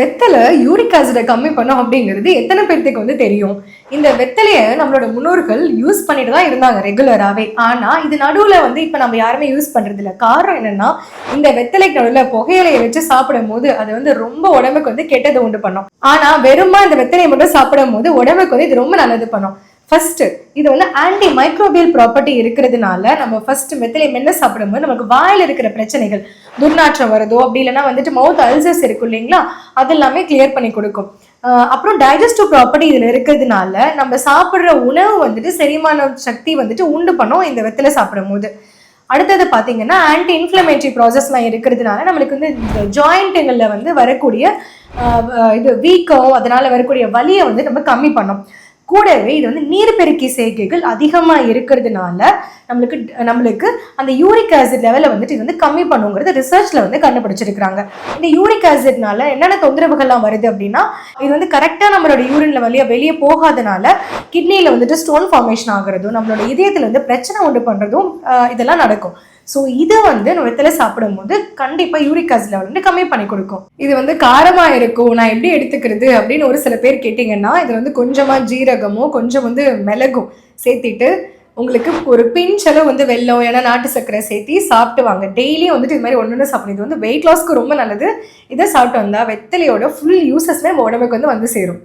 வெத்தலை யூரிக் ஆசிடை கம்மி பண்ணும் அப்படிங்கிறது எத்தனை பேர்த்துக்கு வந்து தெரியும்? இந்த வெத்தலையை நம்மளோட முன்னோர்கள் யூஸ் பண்ணிட்டு தான் இருந்தாங்க ரெகுலராகவே ஆனால் இது நடுவில் வந்து இப்போ நம்ம யாருமே யூஸ் பண்ணுறது இல்லை காரணம் என்னன்னா இந்த வெத்தலைக்கு நடுவில் புகையிலையை வச்சு சாப்பிடும் போது அது வந்து ரொம்ப உடம்புக்கு வந்து கெட்டது உண்டு பண்ணும். ஆனால் வெறுமா இந்த வெத்தலையை மட்டும் சாப்பிடும் போது உடம்புக்கு வந்து இது ரொம்ப நல்லது பண்ணும். ஃபர்ஸ்ட் இது வந்து ஆன்டி மைக்ரோபியல் ப்ராப்பர்ட்டி இருக்கிறதுனால நம்ம ஃபர்ஸ்ட் மெத்திலே மென்ன சாப்பிடும்போது நமக்கு வாயில் இருக்கிற பிரச்சனைகள் துர்நாற்றம் வருதோ அப்படி இல்லைன்னா வந்துட்டு மவுத் அல்சர்ஸ் இருக்கும் இல்லைங்களா? அது எல்லாமே கிளியர் பண்ணி கொடுக்கும். அப்புறம் டைஜஸ்டிவ் ப்ராப்பர்ட்டி இதில் இருக்கிறதுனால நம்ம சாப்பிட்ற உணவு வந்துட்டு செரிமான சக்தி வந்துட்டு உண்டு பண்ணோம் இந்த வெத்தலை சாப்பிடும்போது. அடுத்தது பார்த்தீங்கன்னா ஆன்டி இன்ஃப்ளமேட்டரி ப்ராசஸ்லாம் இருக்கிறதுனால நம்மளுக்கு வந்து இந்த ஜாயிண்ட்டுங்களில் வந்து வரக்கூடிய இது வீக்கம் அதனால வரக்கூடிய வலியை வந்து நம்ம கம்மி பண்ணும். கூடவே இது வந்து நீர்பெருக்கி சேர்க்கைகள் அதிகமாக இருக்கிறதுனால நம்மளுக்கு நம்மளுக்கு அந்த யூரிக் ஆசிட் லெவலை வந்துட்டு இது வந்து கம்மி பண்ணுங்கிறது ரிசர்ச்சில் வந்து கண்டுபிடிச்சிருக்கிறாங்க. இந்த யூரிக் ஆசிட்னால என்னென்ன தொந்தரவுகள்லாம் வருது அப்படின்னா இது வந்து கரெக்டாக நம்மளோட யூரின்ல வழியாக வெளியே போகாதனால கிட்னியில் வந்துட்டு ஸ்டோன் ஃபார்மேஷன் ஆகிறதும் நம்மளோட இதயத்தில் வந்து பிரச்சனை உண்டு பண்ணுறதும் இதெல்லாம் நடக்கும். ஸோ இதை வந்து நம்ம வெத்தலை சாப்பிடும்போது கண்டிப்பாக யூரிக் ஆசிட் லெவல் வந்து கம்மி பண்ணி கொடுக்கும். இது வந்து காரமாக இருக்கும். நான் எப்படி எடுத்துக்கிறது அப்படின்னு ஒரு சில பேர் கேட்டிங்கன்னா இது வந்து கொஞ்சமாக ஜீரகமோ கொஞ்சம் வந்து மிளகும் சேர்த்திட்டு உங்களுக்கு ஒரு பிஞ்சளவு வந்து வெல்லம் ஏன்னா நாட்டு சர்க்கரை சேர்த்தி சாப்பிட்டு வாங்க. டெய்லியும் வந்துட்டு இது மாதிரி ஒன்று ஒன்று சாப்பிடும் இது வந்து வெயிட் லாஸ்க்கு ரொம்ப நல்லது. இதை சாப்பிட்டு வந்தால் வெத்தலையோட ஃபுல் யூசஸ்மே உடம்புக்கு வந்து வந்து சேரும்.